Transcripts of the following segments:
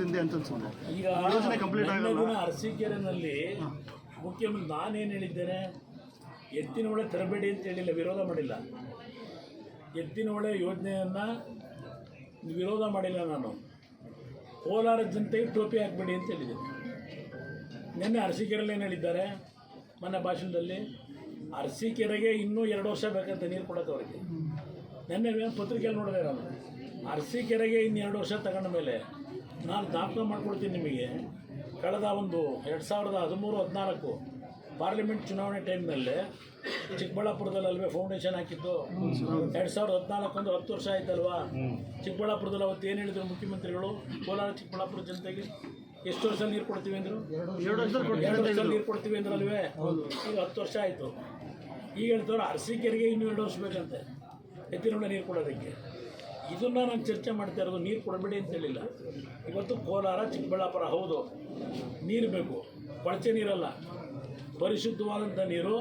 ವರ್ಷದಿಂದ ಅಂತ ಅನ್ಸುತ್ತೆ. ಈಗ ಯೋಜನೆ ಕಂಪ್ಲೀಟ್ ಆಗಲ್ಲ. ಅರಸೀಕೆರೆನಲ್ಲಿ ಮುಖ್ಯಮಂತ್ರಿ ನಾನೇನು ಹೇಳಿದ್ದೇನೆ? ಎತ್ತಿನ ಹೊಳೆ ತರಬೇಡಿ ಅಂತ ಹೇಳಿಲ್ಲ ವಿರೋಧ ಮಾಡಿಲ್ಲ. ಎತ್ತಿನ ಹೊಳೆ ಯೋಜನೆಯನ್ನು ವಿರೋಧ ಮಾಡಿಲ್ಲ ನಾನು. ಕೋಲಾರ ಜನತೆಗೆ ಟೋಪಿ ಹಾಕಬೇಡಿ ಅಂತ ಹೇಳಿದ್ದೀನಿ ನಿನ್ನೆ ಅರಸೀಕೆರೆಯಲ್ಲಿ ಏನು ಹೇಳಿದ್ದಾರೆ? ಮೊನ್ನೆ ಭಾಷಣದಲ್ಲಿ ಅರಸೀಕೆರೆಗೆ ಇನ್ನೂ ಎರಡು ವರ್ಷ ಬೇಕಂತ ನೀರು ಕೊಡೋಕೆ ಅವರಿಗೆ. ನಿನ್ನೆ ಪತ್ರಿಕೆಯಲ್ಲಿ ನೋಡಿದೆ ನಾನು. ಅರಸೀಕೆರೆಗೆ ಇನ್ನು ಎರಡು ವರ್ಷ ತಗೊಂಡ ಮೇಲೆ ನಾನು ದಾಖಲೆ ಮಾಡ್ಕೊಳ್ತೀನಿ ನಿಮಗೆ. ಕಳೆದ ಒಂದು ಎರಡು ಸಾವಿರದ ಹದಿಮೂರು ಹದಿನಾಲ್ಕು ಪಾರ್ಲಿಮೆಂಟ್ ಚುನಾವಣೆ ಟೈಮ್ನಲ್ಲಿ ಚಿಕ್ಕಬಳ್ಳಾಪುರದಲ್ಲಿ ಅಲ್ವೇ ಫೌಂಡೇಶನ್ ಹಾಕಿದ್ದು. ಎರಡು ಸಾವಿರದ ಹದಿನಾಲ್ಕು ಒಂದು ಹತ್ತು ವರ್ಷ ಆಯ್ತಲ್ವಾ? ಚಿಕ್ಕಬಳ್ಳಾಪುರದಲ್ಲಿ ಅವತ್ತು ಏನು ಹೇಳಿದ್ರು ಮುಖ್ಯಮಂತ್ರಿಗಳು? ಕೋಲಾರ ಚಿಕ್ಕಬಳ್ಳಾಪುರ ಜನತೆಗೆ? ಎಷ್ಟು ವರ್ಷ ನೀರು ಕೊಡ್ತೀವಿ ಅಂದರು? ಎರಡು ವರ್ಷ ಎರಡು ವರ್ಷ ನೀರು ಕೊಡ್ತೀವಿ ಅಂದ್ರಲ್ವೇ? ಈಗ ಹತ್ತು ವರ್ಷ ಆಯಿತು. ಈಗ ಹೇಳ್ತವ್ರು ಅರಸೀಕೆರೆಗೆ ಇನ್ನೂ ಎರಡು ವರ್ಷ ಬೇಕಂತೆ. ಎತ್ತಿನ ನೀರು ಕೊಡೋದಕ್ಕೆ. ಇದನ್ನ ನಾನು ಚರ್ಚೆ ಮಾಡ್ತಾ ಇರೋದು, ನೀರು ಕೊಡಬೇಡಿ ಅಂತ ಹೇಳಿಲ್ಲ. ಇವತ್ತು ಕೋಲಾರ, ಚಿಕ್ಕಬಳ್ಳಾಪುರ, ಹೌದು. ನೀರು ಬೇಕು. ಕೊಳಚೆ ನೀರಲ್ಲ. ಪರಿಶುದ್ಧವಾದಂಥ ನೀರು.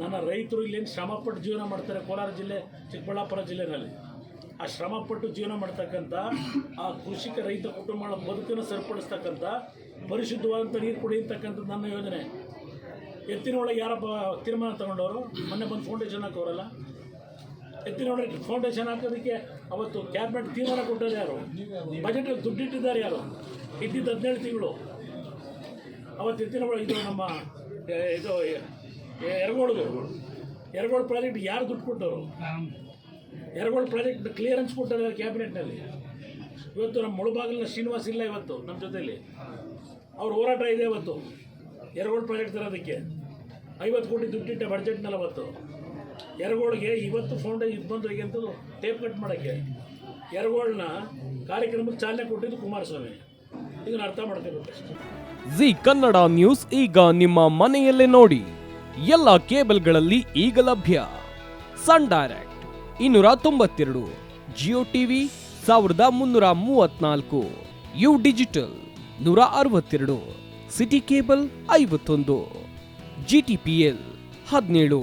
ನನ್ನ ರೈತರು ಇಲ್ಲೇನು ಶ್ರಮಪಟ್ಟು ಜೀವನ ಮಾಡ್ತಾರೆ ಕೋಲಾರ ಜಿಲ್ಲೆ, ಚಿಕ್ಕಬಳ್ಳಾಪುರ ಜಿಲ್ಲೆನಲ್ಲಿ. ಆ ಶ್ರಮಪಟ್ಟು ಜೀವನ ಮಾಡ್ತಕ್ಕಂಥ ಆ ಕೃಷಿಕ ರೈತ ಕುಟುಂಬಗಳ ಬದುಕನ್ನು ಸರಿಪಡಿಸ್ತಕ್ಕಂಥ ಪರಿಶುದ್ಧವಾದಂಥ ನೀರು ಕೊಡಿ ಅಂತಕ್ಕಂಥದ್ದು ನನ್ನ ಯೋಜನೆ. ಎತ್ತಿನ ಒಳಗೆ ಯಾರಪ್ಪ ತೀರ್ಮಾನ ತಗೊಂಡವರು? ಮೊನ್ನೆ ಬಂದು ಫೌಂಡೇಶನ್ ಹಾಕೋರಲ್ಲ ಎತ್ತಿನ ಒಳಗೆ ಫೌಂಡೇಶನ್ ಹಾಕೋದಕ್ಕೆ ಅವತ್ತು ಕ್ಯಾಬಿನೆಟ್ ತೀರ್ಮಾನ ಕೊಟ್ಟದ್ದು ಯಾರು? ಬಜೆಟಲ್ಲಿ ದುಡ್ಡಿಟ್ಟಿದ್ದಾರೆ ಯಾರು? ಇದ್ದಿದ್ದು ಹದಿನೇಳು ತಿಂಗಳು. ಅವತ್ತು ಎತ್ತಿನ ಒಳಗೆ ಇದು ನಮ್ಮ ಇದು ಎರಗೋಡು ಎರಗೋಳು ಪ್ರಾಜೆಕ್ಟ್ ಯಾರು ದುಡ್ಡು ಕೊಟ್ಟವರು? ಎರಗೋಳು ಪ್ರಾಜೆಕ್ಟ್ ಕ್ಲಿಯರೆನ್ಸ್ ಕೊಟ್ಟಿದ್ದಾರೆ ಕ್ಯಾಬಿನೆಟ್ನಲ್ಲಿ ಇವತ್ತು ನಮ್ಮ ಮುಳುಬಾಗಿಲಿನ ಶ್ರೀನಿವಾಸ್ ಇಲ್ಲ ಇವತ್ತು ನಮ್ಮ ಜೊತೆಯಲ್ಲಿ ಅವ್ರ ಹೋರಾಟ ಇದೆ ಇವತ್ತು. ಎರಗೋಳು ಪ್ರಾಜೆಕ್ಟ್ ತರೋದಕ್ಕೆ. ಐವತ್ತು ಕೋಟಿ ದುಡ್ಡಿಟ್ಟ ಬಡ್ಜೆಟ್ನಲ್ಲಿ ಅವತ್ತು. ಎರಗೋಳಿಗೆ ಇವತ್ತು ಫೌಂಡೇಶನ್ ಇದು ಬಂದ್ರಿಗೆ ಅಂತ ಟೇಪ್ ಕಟ್ ಮಾಡೋಕ್ಕೆ. ಎರಗೋಳನ್ನ ಕಾರ್ಯಕ್ರಮಕ್ಕೆ ಚಾಲನೆ ಕೊಟ್ಟಿದ್ದು ಕುಮಾರಸ್ವಾಮಿ. ಇದನ್ನು ಅರ್ಥ ಮಾಡ್ಕೋಬೇಕು ಜಿ ಕನ್ನಡ ನ್ಯೂಸ್ ಈಗ ನಿಮ್ಮ ಮನೆಯಲ್ಲೇ ನೋಡಿ. ಎಲ್ಲ ಕೇಬಲ್ಗಳಲ್ಲಿ ಈಗ ಲಭ್ಯ. ಸನ್ ಡೈರೆಕ್ಟ್ ಇನ್ನೂರ ತೊಂಬತ್ತೆರಡು, ಜಿಯೋ ಟಿವಿ ಸಾವಿರದ ಮುನ್ನೂರ ಮೂವತ್ನಾಲ್ಕು, ಯು ಡಿಜಿಟಲ್ ನೂರ ಅರವತ್ತೆರಡು, ಸಿಟಿ ಕೇಬಲ್ ಐವತ್ತೊಂದು, ಜಿ ಟಿ ಪಿ ಎಲ್ ಹದಿನೇಳು.